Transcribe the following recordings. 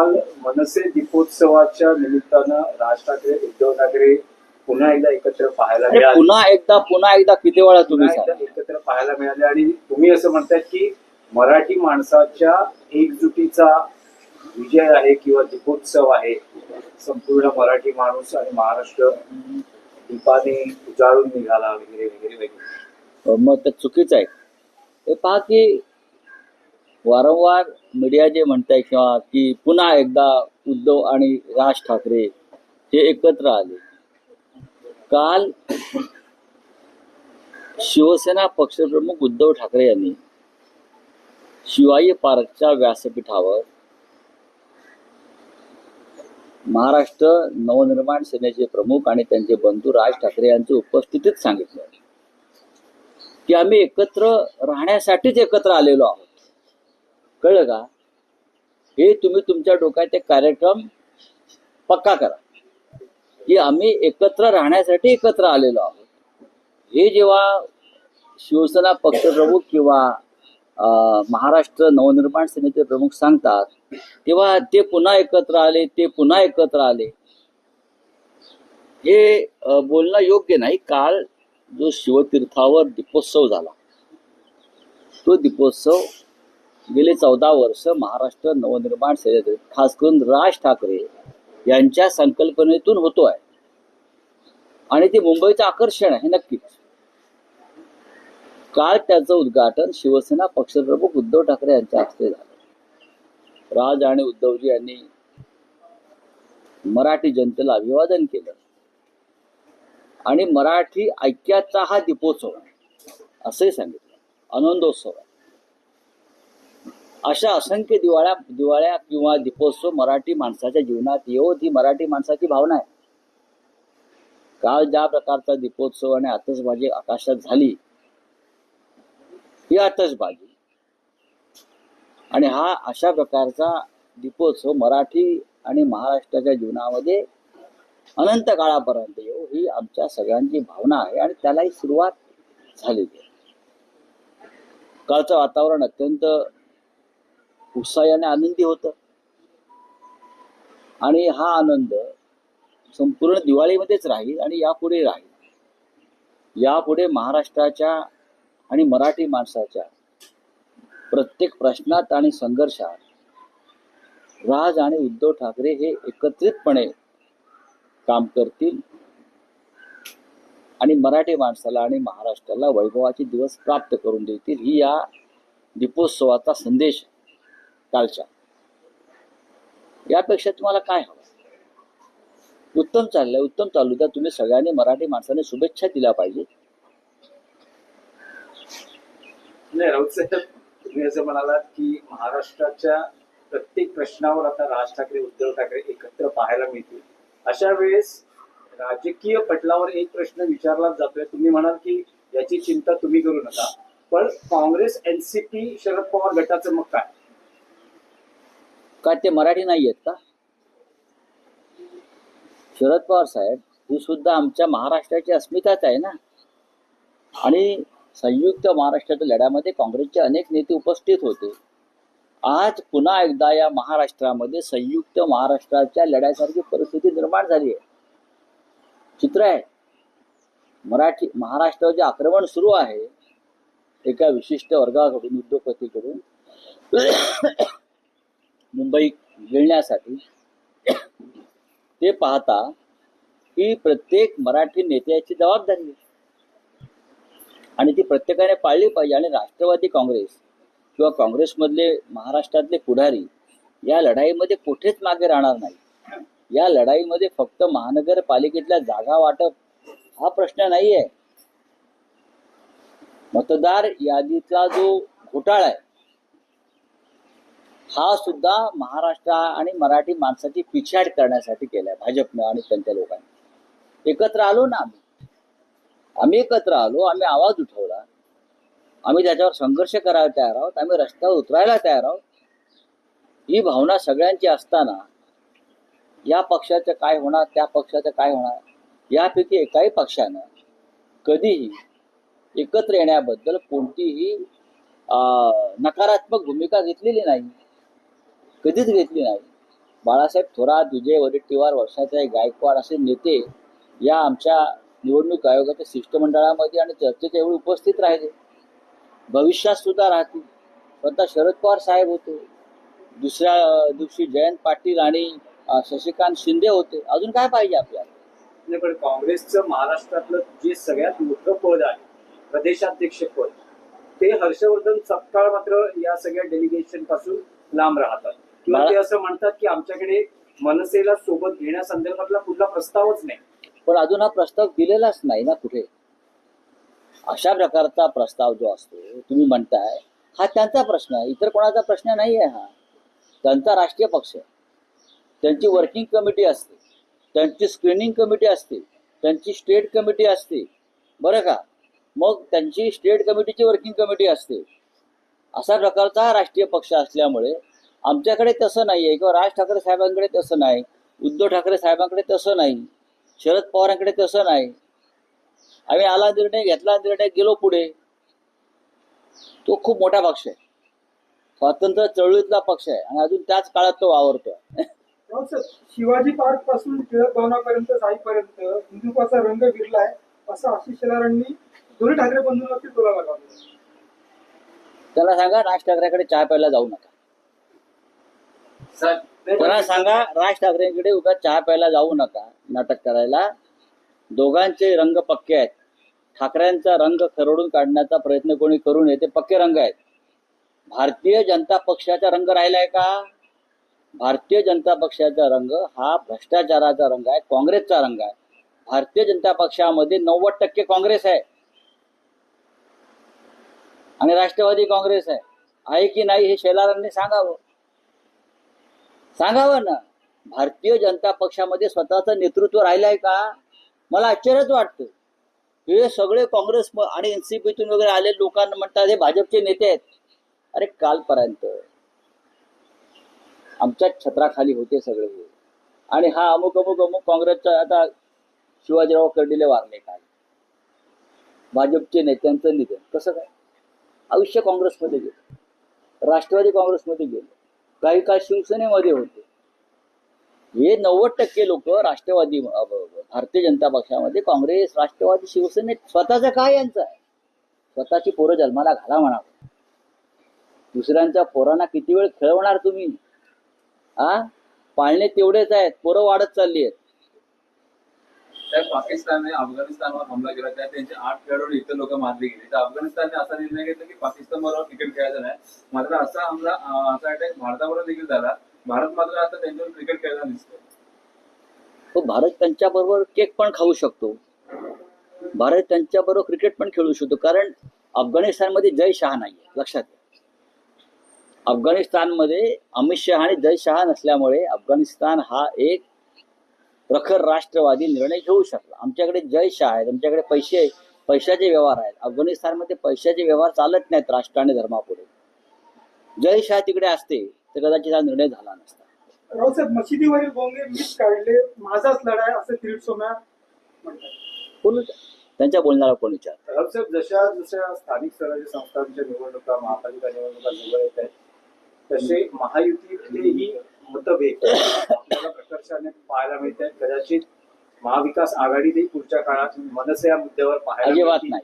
काल मनसे दीपोत्सवाच्या निमित्तानं राज ठाकरे उद्धव ठाकरे पुन्हा एकदा एकत्र पाहायला मिळाले. पुन्हा एकदा पुन्हा एकदा किती वेळा तुम्ही पुन्हा एकदा सांगा एकत्र पाहायला मिळाले आणि तुम्ही असं म्हणतायत की मराठी माणसाच्या एकजुटीचा विजय आहे किंवा दीपोत्सव आहे संपूर्ण मराठी माणूस आणि महाराष्ट्र दीपाने उजाळून निघाला वगैरे वगैरे वगैरे. मग ते चुकीचं आहे. हे पहा की वारंवार मीडिया जे म्हणताय किंवा की पुन्हा एकदा उद्धव आणि राज ठाकरे हे एकत्र आले. काल शिवसेना पक्षप्रमुख उद्धव ठाकरे यांनी शिवाई पार्कच्या व्यासपीठावर महाराष्ट्र नवनिर्माण सेनेचे प्रमुख आणि त्यांचे बंधू राज ठाकरे यांच्या उपस्थितीत सांगितलं. की आम्ही एकत्र राहण्यासाठीच एकत्र आलेलो आहोत. कळलं का? हे तुम्ही तुमच्या डोक्यात एक कार्यक्रम पक्का करा. की आम्ही एकत्र राहण्यासाठी एकत्र आलेलो आहोत. हे जेव्हा शिवसेना पक्षप्रमुख किंवा अं, महाराष्ट्र नवनिर्माण सेनेचे प्रमुख सांगतात तेव्हा ते पुन्हा एकत्र आले ते पुन्हा एकत्र आले. हे बोलणं योग्य नाही. काल जो शिवतीर्थावर दीपोत्सव झाला तो दीपोत्सव गेले चौदा वर्ष महाराष्ट्र नवनिर्माण सेनेत खास करून राज ठाकरे यांच्या संकल्पनेतून होतो आहे आणि ते मुंबईचं आकर्षण आहे नक्कीच. काल त्याचं उद्घाटन शिवसेना पक्षप्रमुख उद्धव ठाकरे यांच्या हस्ते झालं. राज आणि उद्धवजी यांनी मराठी जनतेला अभिवादन केलं. आणि मराठी ऐक्याचा हा दीपोत्सव आहे असंही सांगितलं. आनंदोत्सव आहे. अशा असंख्य दिवाळ्या दिवाळ्या किंवा दीपोत्सव मराठी माणसाच्या जीवनात येवो ही मराठी माणसाची भावना आहे. काल ज्या प्रकारचा दीपोत्सव आणि आतषबाजी आकाशात झाली ही आतषबाजी. आणि हा अशा प्रकारचा दीपोत्सव मराठी आणि महाराष्ट्राच्या जीवनामध्ये अनंत काळापर्यंत येऊ ही आमच्या सगळ्यांची भावना आहे आणि त्यालाही सुरुवात झालेली आहे. कालचं वातावरण अत्यंत उत्साहाने आनंदी होतं. आणि हा आनंद संपूर्ण दिवाळीमध्येच राहील आणि यापुढे राहील. यापुढे महाराष्ट्राच्या आणि मराठी माणसाच्या प्रत्येक प्रश्नात आणि संघर्षात राज आणि उद्धव ठाकरे हे एकत्रितपणे काम करतील आणि मराठी माणसाला आणि महाराष्ट्राला वैभवाचे दिवस प्राप्त करून देतील. ही या दीपोत्सवाचा संदेश कालच्या यापेक्षा तुम्हाला काय हवं? उत्तम चाललंय उत्तम चालू द्या तुम्ही सगळ्यांनी मराठी माणसाने शुभेच्छा दिल्या पाहिजे नाही राऊत साहेब तुम्ही असं म्हणालात की महाराष्ट्राच्या प्रत्येक प्रश्नावर आता राज ठाकरे उद्धव ठाकरे एकत्र पाहायला मिळतील. अशा वेळेस राजकीय पटलावर एक प्रश्न विचारला जातोय. तुम्ही म्हणाल की याची चिंता तुम्ही करू नका. पण काँग्रेस एनसीपी शरद पवार गटाचं मग काय? का ते मराठी नाही आहेत का? शरद पवार साहेब ही सुद्धा आमच्या महाराष्ट्राची अस्मिताच आहे ना? आणि संयुक्त महाराष्ट्राच्या लढ्यामध्ये काँग्रेसचे अनेक नेते उपस्थित होते. आज पुन्हा एकदा या महाराष्ट्रामध्ये संयुक्त महाराष्ट्राच्या लढ्यासारखी परिस्थिती निर्माण झाली आहे. चित्र आहे. मराठी महाराष्ट्रावर जे आक्रमण सुरू आहे एका विशिष्ट वर्गाकडून उद्योगपतीकडून मुंबई गिळण्यासाठी ते पाहता ही प्रत्येक मराठी नेत्याची जबाबदारी आहे. आणि ती प्रत्येकाने पाळली पाहिजे. आणि राष्ट्रवादी काँग्रेस किंवा काँग्रेसमधले महाराष्ट्रातले पुढारी या लढाईमध्ये कुठेच मागे राहणार नाही. या लढाईमध्ये फक्त महानगरपालिकेतल्या जागा वाटप हा प्रश्न नाही आहे मतदार यादीतला जो घोटाळा आहे हा सुद्धा महाराष्ट्र आणि मराठी माणसाची पिछाड करण्यासाठी केलाय भाजपनं आणि त्यांच्या लोकांनी. एकत्र आलो ना आम्ही. आम्ही एकत्र आलो आम्ही आवाज उठवला. आम्ही त्याच्यावर संघर्ष करायला तयार आहोत आम्ही रस्त्यावर उतरायला तयार आहोत. ही भावना सगळ्यांची असताना या पक्षाचं काय होणार त्या पक्षाचं काय होणार यापैकी एकाही पक्षानं कधीही एकत्र येण्याबद्दल कोणतीही नकारात्मक भूमिका घेतलेली नाही. कधीच घेतली नाही. बाळासाहेब थोरात विजय वडेट्टीवार वर्षाचे गायकवाड असे नेते या आमच्या निवडणूक आयोगाच्या शिष्टमंडळामध्ये आणि चर्चेच्या वेळी उपस्थित राहिले. भविष्यात सुद्धा राहतील. स्वतः शरद पवार साहेब होते. दुसऱ्या दिवशी जयंत पाटील आणि शशिकांत शिंदे होते. अजून काय पाहिजे आपल्याला? पण काँग्रेसचं महाराष्ट्रातलं जे सगळ्यात मोठं पद आहे प्रदेशाध्यक्ष पद ते हर्षवर्धन सपकाळ मात्र या सगळ्या डेलिगेशनपासून लांब राहतात. किंवा ते असं म्हणतात की आमच्याकडे मनसेला सोबत घेण्यासंदर्भातला कुठला प्रस्तावच नाही. पण अजून हा प्रस्ताव दिलेलाच नाही ना कुठे? अशा प्रकारचा प्रस्ताव जो असतो तुम्ही म्हणताय हा त्यांचा प्रश्न आहे. इतर कोणाचा प्रश्न नाही आहे हा. त्यांचा राष्ट्रीय पक्ष त्यांची वर्किंग कमिटी असते. त्यांची स्क्रीनिंग कमिटी असते. त्यांची स्टेट कमिटी असते. बरं का? मग त्यांची स्टेट कमिटीची वर्किंग कमिटी असते. असा प्रकारचा राष्ट्रीय पक्ष असल्यामुळे आमच्याकडे तसं नाही आहे किंवा राज ठाकरे साहेबांकडे तसं नाही. उद्धव ठाकरे साहेबांकडे तसं नाही. शरद पवारांकडे तसं नाही. आम्ही आला निर्णय घेतला निर्णय गेलो पुढे. तो खूप मोठा पक्ष आहे. स्वातंत्र्य चळवळीतला पक्ष आहे आणि अजून त्याच काळात तो वावरतोय. हो शिवाजी पार्कपासून टिळक भवनापर्यंत जाईपर्यंत हिंदुत्वाचा रंग विरलाय असं आशिष शेलारांनी दोन्ही ठाकरे बंधूंवरती टोला लगावला त्याला सांगा राज ठाकरेकडे चहा प्यायला जाऊ नका. मला सांगा राज ठाकरेंकडे उगा चहा प्यायला जाऊ नका नाटक करायला. दोघांचे रंग पक्के आहेत. ठाकरेंचा रंग खरडून काढण्याचा प्रयत्न कोणी करू नये ते पक्के रंग आहेत. भारतीय जनता पक्षाचा रंग राहिलाय का? भारतीय जनता पक्षाचा रंग हा भ्रष्टाचाराचा रंग आहे काँग्रेसचा रंग आहे. भारतीय जनता पक्षामध्ये नव्वद टक्के काँग्रेस आहे. आणि राष्ट्रवादी काँग्रेस आहे. आहे की नाही हे शेलारांनी सांगावं? सांगावं ना? भारतीय जनता पक्षामध्ये स्वतःचं नेतृत्व राहिलंय का? मला आश्चर्यच वाटतं. हे सगळे काँग्रेस आणि एनसीपीतून वगैरे आले लोकांना म्हणतात हे भाजपचे नेते आहेत. अरे कालपर्यंत. आमच्या छत्राखाली होते सगळे. आणि हा अमुक अमुक अमुक काँग्रेसचा आता शिवाजीराव कर्डिले वारले काय भाजपचे नेत्यांचं निधन. कसं काय? आयुष्य काँग्रेसमध्ये गेलं. राष्ट्रवादी काँग्रेसमध्ये गेलं. काही काळ शिवसेनेमध्ये होते. हे नव्वद टक्के लोक राष्ट्रवादी भारतीय जनता पक्षामध्ये काँग्रेस राष्ट्रवादी शिवसेनेत स्वतःचा काय यांचं आहे? स्वतःची पोरं जन्माला घाला म्हणा. दुसऱ्यांच्या पोरांना किती वेळ खेळवणार तुम्ही? आ? पाळणे तेवढेच आहेत. पोरं वाढत चालली आहेत. त्या पाकिस्तानने अफगाणिस्तानवर हमला केला. त्या त्यांचे आठ खेळाडू इतर लोक मारले गेले. तर अफगाणिस्तानने असा निर्णय घेतला की पाकिस्तान बरोबर क्रिकेट खेळायचा नाही. मात्र असा हमला असा अटॅक भारताबरोबर देखील झाला. भारत मात्र आता त्यांच्यावर क्रिकेट खेळायला दिसतो तो भारत त्यांच्याबरोबर केक पण खाऊ शकतो. भारत त्यांच्याबरोबर क्रिकेट पण खेळू शकतो. कारण अफगाणिस्तानमध्ये जय शहा नाही लक्षात घ्या. अफगाणिस्तानमध्ये अमित शहा आणि जय शहा नसल्यामुळे अफगाणिस्तान हा एक प्रखर राष्ट्रवादी निर्णय घेऊ शकला. आमच्याकडे जय शहा आहेत आमच्याकडे पैसे पैशाचे व्यवहार आहेत. अफगाणिस्तानमध्ये पैशाचे व्यवहार चालत नाहीत राष्ट्र आणि धर्मापुढे. जय शहा तिकडे असते तर कदाचित हा निर्णय झाला नसता. रावसाहेब मशिदीवरील बोंगे मीच काढले माझाच लढाई असं किरीट सोमया म्हणतात. त्यांच्या बोलणारा कोण विचार? साहेब जशा जशा स्थानिक स्वराज्य संस्थांच्या निवडणुका महापालिका निवडणुका जवळ येत आहेत तसे महायुतीतलेही मतभेद आपल्याला प्रकर्षाने पाहायला मिळत. आहेत कदाचित महाविकास आघाडीतही पुढच्या काळात मनसे या मुद्द्यावर पाहायला अजिबात मिळतील. नाही.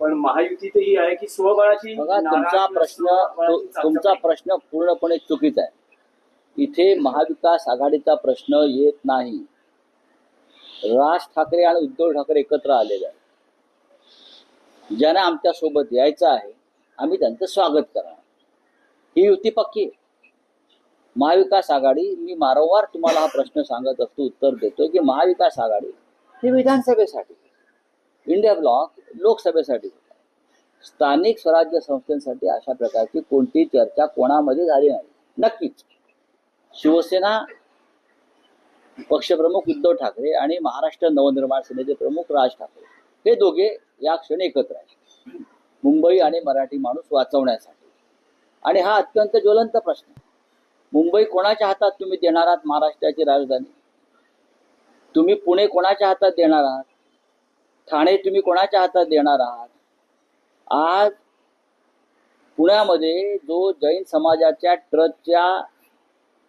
पण महायुतीतही आहे की स्वबळाची बघा तुमचा प्रश्न स्वबळाची तुमचा. प्रश्न पूर्णपणे चुकीचा आहे. इथे महाविकास आघाडीचा प्रश्न येत नाही. राज ठाकरे आणि उद्धव ठाकरे एकत्र आलेले आहेत. ज्यांना आमच्यासोबत यायचं आहे आम्ही त्यांचं स्वागत करणार ही युती पक्की आहे. महाविकास आघाडी मी वारंवार तुम्हाला हा प्रश्न सांगत असतो उत्तर देतो की महाविकास आघाडी ही विधानसभेसाठी इंडिया ब्लॉक लोकसभेसाठी स्थानिक स्वराज्य संस्थांसाठी अशा प्रकारची कोणती चर्चा कोणामध्ये झाली नाही. नक्कीच. शिवसेना पक्षप्रमुख उद्धव ठाकरे आणि महाराष्ट्र नवनिर्माण सेनेचे प्रमुख राज ठाकरे हे दोघे या क्षणी एकत्र आहेत. मुंबई आणि मराठी माणूस वाचवण्यासाठी. आणि हा अत्यंत ज्वलंत प्रश्न आहे. मुंबई कोणाच्या हातात तुम्ही देणार आहात? महाराष्ट्राची राजधानी. तुम्ही पुणे कोणाच्या हातात देणार आहात? ठाणे तुम्ही कोणाच्या हातात देणार आहात? आज पुण्यामध्ये जो जैन समाजाच्या ट्रस्टच्या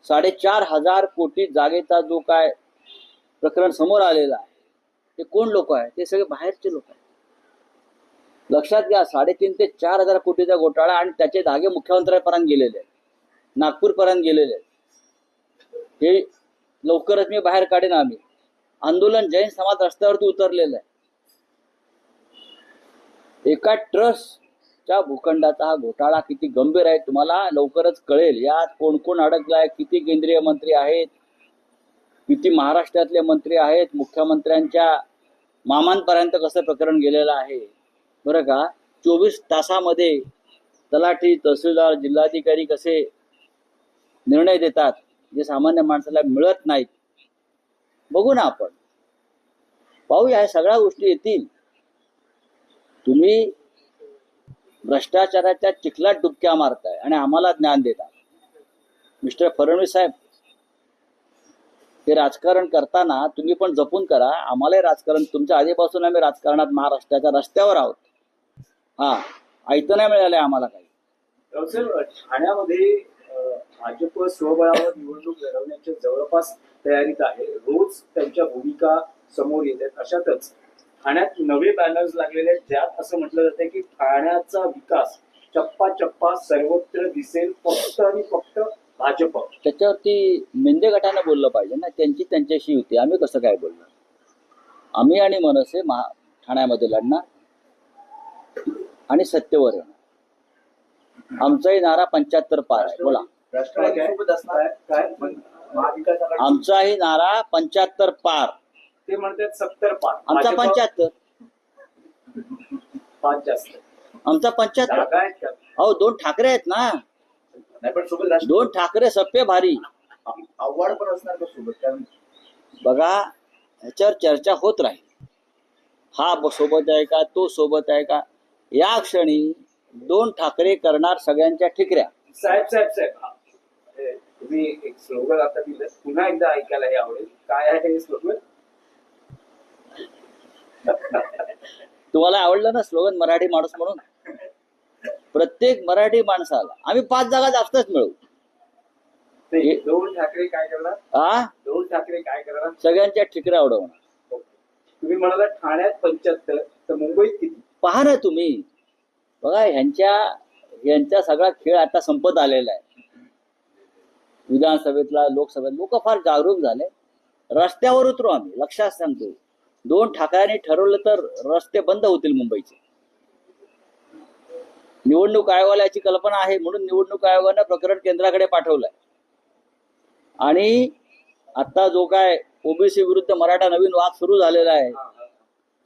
साडेचार हजार कोटी जागेचा जो काय प्रकरण समोर आलेला आहे ते कोण लोक आहे ते सगळे बाहेरचे लोक आहेत. लक्षात घ्या साडेतीन ते चार हजार कोटीचा घोटाळा आणि त्याचे धागे मुख्यमंत्र्यांपर्यंत गेलेले आहेत. नागपूरपर्यंत गेलेले आहेत. हे लवकरच मी बाहेर काढेन आम्ही. आंदोलन जैन समाज रस्त्यावरती उतरलेलं आहे. एका ट्रस्टच्या भूखंडाचा हा घोटाळा किती गंभीर आहे तुम्हाला लवकरच कळेल. यात कोण कोण अडकलाय किती केंद्रीय मंत्री आहेत किती महाराष्ट्रातले मंत्री आहेत मुख्यमंत्र्यांच्या मामांपर्यंत कसं प्रकरण गेलेलं आहे. बरं का? चोवीस तासामध्ये तलाठी तहसीलदार जिल्हाधिकारी कसे निर्णय देतात जे सामान्य माणसाला मिळत नाहीत. बघू ना आपण. पाहूया ह्या सगळ्या गोष्टी येतील. तुम्ही भ्रष्टाचाराच्या चिखलात डुबक्या मारताय आणि आम्हाला ज्ञान देता मिस्टर फडणवीस साहेब हे राजकारण करताना तुम्ही पण जपून करा. आम्हालाही राजकारण तुमच्या आधीपासून आम्ही राजकारणात महाराष्ट्राच्या रस्त्यावर आहोत. हा ऐकतं नाही मिळालंय आम्हाला काही. ठाण्यामध्ये भाजप स्वबळावर निवडणूक लढवण्याच्या जवळपास तयारीत आहे. रोज त्यांच्या भूमिका समोर येत आहेत अशातच ठाण्यात नवे बॅनर्स लागलेले आहेत. ज्यात असं म्हटलं जातं की ठाण्याचा विकास चप्पा चप्पा सर्वत्र दिसेल. फक्त आणि फक्त भाजप. त्याच्यावरती मेंदे गटानं बोललं पाहिजे ना. त्यांची त्यांच्याशी होती. आम्ही कसं काय बोलणार? आम्ही आणि मनसे महा ठाण्यामध्ये लढणार आणि सत्तेवर येणार. आमचाही नारा पंच्याहत्तर पार आहे. बोला. आमचाही नारा पंच्याहत्तर पार. ते म्हणतात सत्तर पाच आमचा पंच्याहत्तर. पाच जास्त. आमचा पंच्याहत्तर? अहो दोन ठाकरे आहेत ना. दोन ठाकरे सप्पे भारी. आव्हाड पण असणार सोबत? बघा ह्याच्यावर चर्चा होत राहील. हा सोबत आहे का? तो सोबत आहे का? या क्षणी दोन ठाकरे करणार सगळ्यांच्या ठिकऱ्या. साहेब साहेब साहेब तुम्ही एक स्लोगन आता दिलं. पुन्हा एकदा ऐकायला हे आवडेल. काय आहे हे स्लोगन तुम्हाला आवडलं ना स्लोगन मराठी माणूस म्हणून? प्रत्येक मराठी माणसाला. आम्ही पाच जागा जास्तच मिळवू. ते दोन ठाकरे काय करणार? हा दोन ठाकरे काय करणार? सगळ्यांच्या ठिकऱ्या उडवणार तुम्ही म्हणाला ठाण्यात पंच्याहत्तर तर मुंबईत किती? पहा ना तुम्ही. बघा ह्यांच्या यांचा सगळा खेळ आता संपत आलेला आहे. विधानसभेतला लोकसभेत लोक फार जागरूक झाले. रस्त्यावर उतरू आम्ही लक्षात सांगतो दोन ठाकऱ्यांनी ठरवलं तर रस्ते बंद होतील मुंबईचे. निवडणूक आयोगाला याची कल्पना आहे म्हणून निवडणूक आयोगानं प्रकरण केंद्राकडे पाठवलंय. आणि आता जो काय ओबीसी विरुद्ध मराठा नवीन वाद सुरू झालेला आहे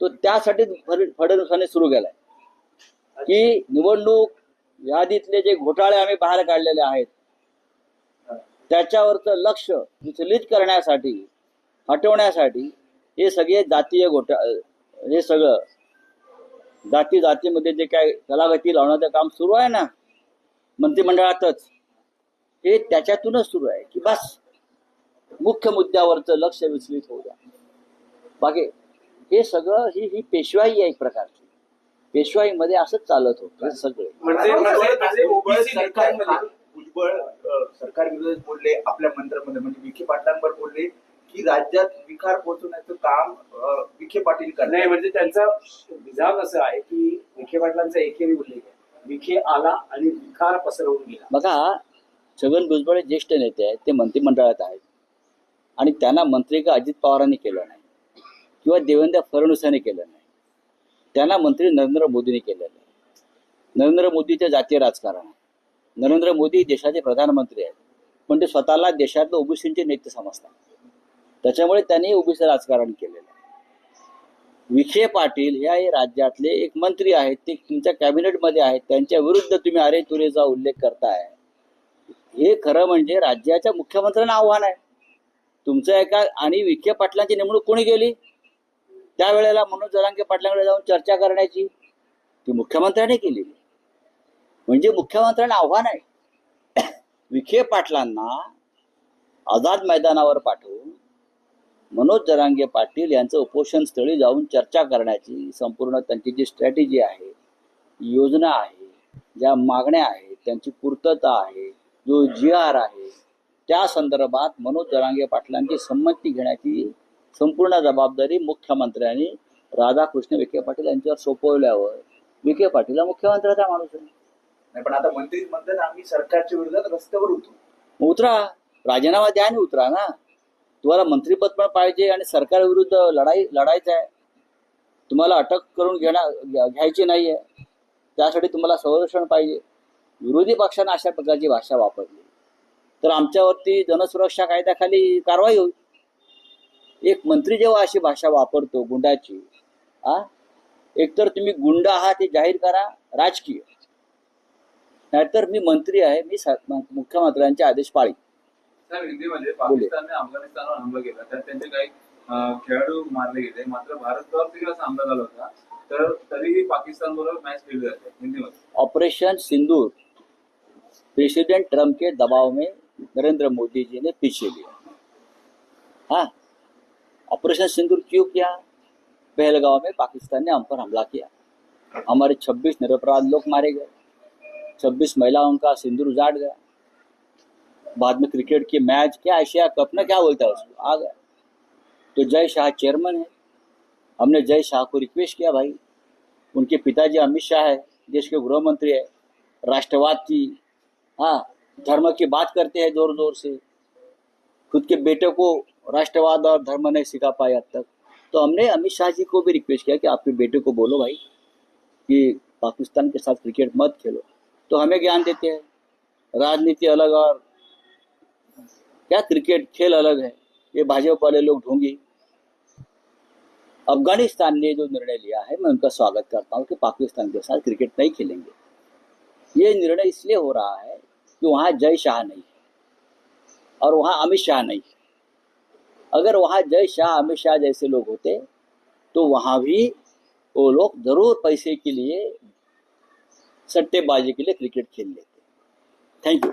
तो त्यासाठी फडणवीसांनी सुरू केलाय. की निवडणूक यादीतले जे घोटाळे आम्ही बाहेर काढलेले आहेत त्याच्यावरचं लक्ष विचलित करण्यासाठी हटवण्यासाठी हे सगळे जातीय घोटा हे सगळं जाती जातीमध्ये जे काय कलागती लावण्याचं काम सुरू आहे ना मंत्रिमंडळातच हे त्याच्यातूनच सुरू आहे की बस. मुख्य मुद्द्यावरचं लक्ष विचलित होऊ द्या. बाकी हे सगळं ही ही पेशवाई आहे एक प्रकारची. पेशवाईमध्ये असंच चालत होतं सगळे. म्हणजे म्हणजे- म्हणजे भुजबळ सरकार विरोधात बोलले आपल्या मंत्र्यामध्ये. म्हणजे विखे पाटलांवर बोलले की राज्यात विखार पोहोचवण्याचं काम विखे पाटील नाही करणार म्हणजे त्यांचा विधान असं आहे की विखे पाटलांचा एकेरी उल्लेख आहे विखे आला आणि विखार पसरवून गेला. बघा छगन भुजबळ हे ज्येष्ठ नेते आहेत ते मंत्रिमंडळात आहेत. आणि त्यांना मंत्री का अजित पवारांनी केलं नाही? किंवा देवेंद्र फडणवीसांनी केलं नाही? त्यांना मंत्री नरेंद्र मोदींनी केलेलं आहे. नरेंद्र मोदीचे जातीय राजकारण आहे. नरेंद्र मोदी देशाचे प्रधानमंत्री आहेत. पण ते स्वतःला देशातलं ओबीसीचे नेते समजतात. त्याच्यामुळे त्यांनी ओबीसी राजकारण केलेलं आहे. विखे पाटील हे राज्यातले एक मंत्री आहेत. ते तुमच्या कॅबिनेटमध्ये आहेत. त्यांच्या विरुद्ध तुम्ही अरे तुरेचा उल्लेख करताय. हे खरं म्हणजे राज्याच्या मुख्यमंत्र्यांना आव्हान आहे. तुमचं एका आणि विखे पाटलांची नेमणूक कोणी केली? त्यावेळेला मनोज जरांगे पाटलांकडे जाऊन चर्चा करण्याची ती मुख्यमंत्र्यांनी केलेली. म्हणजे मुख्यमंत्र्यांना आव्हान आहे. विखे पाटलांना आझाद मैदानावर पाठवून मनोज जरांगे पाटील यांचं उपोषण स्थळी जाऊन चर्चा करण्याची संपूर्ण त्यांची जी स्ट्रॅटेजी आहे योजना आहे ज्या मागण्या आहेत त्यांची पूर्तता आहे जो जी आर आहे त्या संदर्भात मनोज जरांगे पाटलांची संमती घेण्याची संपूर्ण जबाबदारी मुख्यमंत्र्यांनी राधाकृष्ण विखे पाटील यांच्यावर सोपवल्यावर विखे पाटील हा मुख्यमंत्र्याचा माणूस आहे. नाही पण आता मंत्री म्हणतात आम्ही सरकारच्या विरोधात रस्त्यावर मग उतरा. राजीनामा द्या आणि उतरा ना. तुम्हाला मंत्रीपद पण पाहिजे आणि सरकारविरुद्ध लढाई लढायचं आहे. तुम्हाला अटक करून घेणार घ्या- घ्यायची नाही आहे त्यासाठी तुम्हाला संरक्षण पाहिजे. विरोधी पक्षानं अशा प्रकारची भाषा वापरली. तर आमच्यावरती जनसुरक्षा कायद्याखाली कारवाई होईल. एक मंत्री जेव्हा अशी भाषा वापरतो गुंडाची आ एकतर तुम्ही गुंड आहात हे जाहीर करा राजकीय. नाहीतर मी मंत्री आहे मी मुख्यमंत्र्यांचे आदेश पाळी अफगाणिस्तानवर हमला केला त्यात त्यांचे काही खेळाडू मारले गेले मात्र भारतावर देखील असा हमला झाला होता तर तरीही पाकिस्तान बरोबर मॅच खेळली जाते हिंदीमध्ये. ऑपरेशन सिंदूर प्रेसिडेंट ट्रम्प के दबाव में नरेंद्र मोदी जी ने पीछे लिया. हाँ ऑपरेशन सिंदूर क्यों किया? पहलगांव में पाकिस्तान ने हम पर हमला किया। हमारे 26 निरपराध लोग मारे गए। 26 महिलाओं का सिंदूर उजाड़ गया। बाद में क्रिकेट की मैच क्या एशिया कप ना क्या बोलता है उसको? आ गया। तो जय शाह चेयरमैन है। हमने जय शाह को रिक्वेस्ट किया भाई। उनके पिताजी अमित शाह है, देश के गृह मंत्री है। राष्ट्रवाद की हाँ धर्म की बात करते हैं ज़ोर ज़ोर से। खुद के बेटे को राष्ट्रवाद और धर्म नहीं सिखा पाए अब तक। तो हमने अमित शाह जी को भी रिक्वेस्ट किया कि आपके बेटे को बोलो भाई कि पाकिस्तान के साथ क्रिकेट मत खेलो। तो हमें ज्ञान देते हैं। राजनीति अलग और क्या क्रिकेट खेल अलग है। ये भाजपा वाले लोग ढोंगी अफ़गानिस्तान ने जो निर्णय लिया है, मैं उनका स्वागत करता हूँ कि पाकिस्तान के साथ क्रिकेट नहीं खेलेंगे। ये निर्णय इसलिए हो रहा है कि वहाँ जय शाह नहीं है और वहाँ अमित शाह नहीं है। अगर वहाँ जय शाह, अमित शाह जैसे लोग होते तो वहाँ भी वो लोग ज़रूर पैसे के लिए सट्टेबाजी के लिए क्रिकेट खेल लेते। Thank you